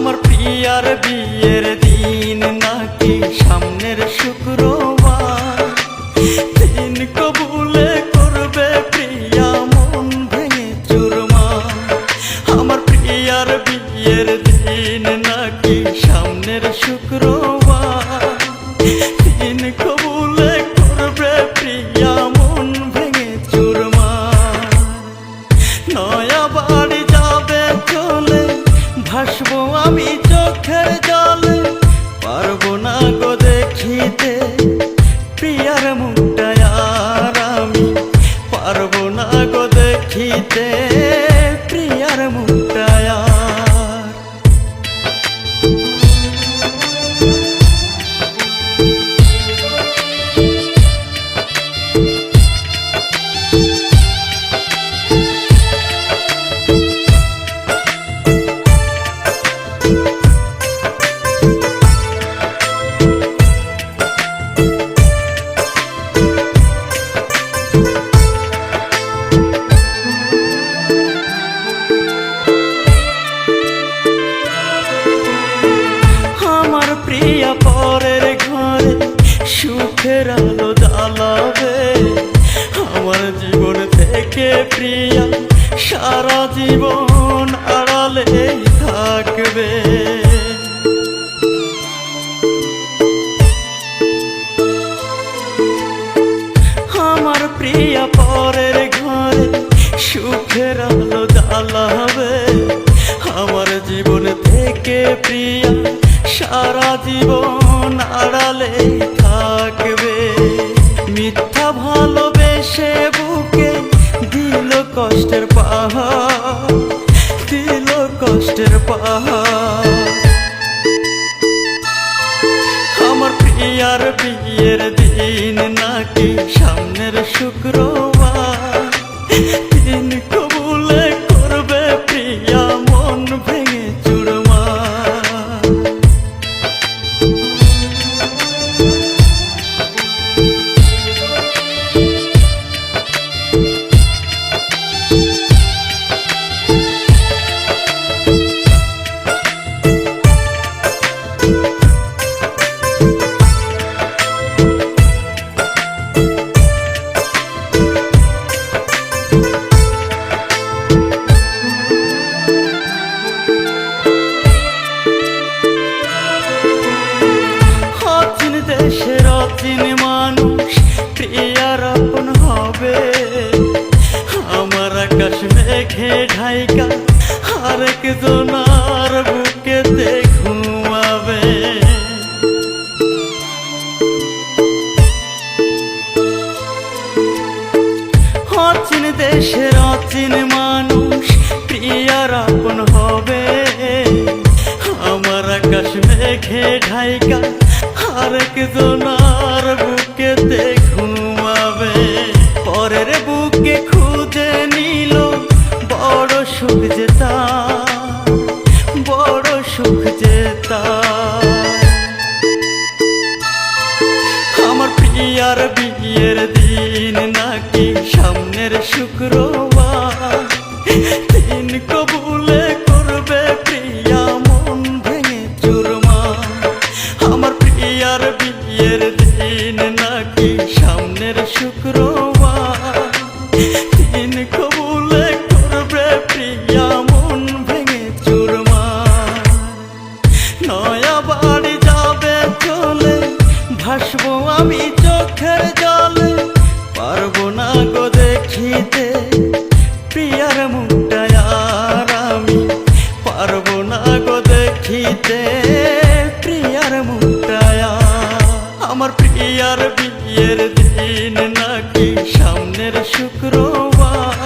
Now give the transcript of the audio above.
আমার প্রিয়ার বিয়ের দিন নাকি? সামনের শুক্রবার। দিন কবুলে করবে প্রিয়া, মন ভেঙে চুরমা। আমার প্রিয়ার বিয়ের দিন নাকি? সামনের শুক্রবার। আমি চোখের জল পারব না গো দেখিতে আমার প্রিয়া পরের ঘরে সুখের আলো জ্বালাবে। থেকে প্রিয়া সারা জীবন আড়ালেই থাকবে। প্রিয়া পরের ঘরে সুখের আলো জ্বালাবে। আমার জীবন থেকে প্রিয়া, সারা জীবন আড়ালে থাকবে। মিথ্যা ভালোবেসে বুকে দিল কষ্টের পাহাড়, দিল কষ্টের পাহাড়। আমার প্রিয়ার বিয়ের দিন নাকি সামনের শুক্রবার জনার বুকেতে ঘুমাবে অচিন দেশের অচিন মানুষ, প্রিয়ার আপন হবে। আমার আকাশ মেঘে ঢাইকা, আরেক জনার বুকেতে ঘুমাবে প্রিয়ার বিয়ের দিন নাকি সামনের শুক্রবার? দিন কবুলে করবে প্রিয়া, মন ভেঙে চুরমা আমার প্রিয়ার বিয়ের দিন নাকি সামনের শুক্রবার? প্রিয়ার মুটায়া আমার প্রিয়ার বিয়ের দিন নাকি সামনের শুক্রবার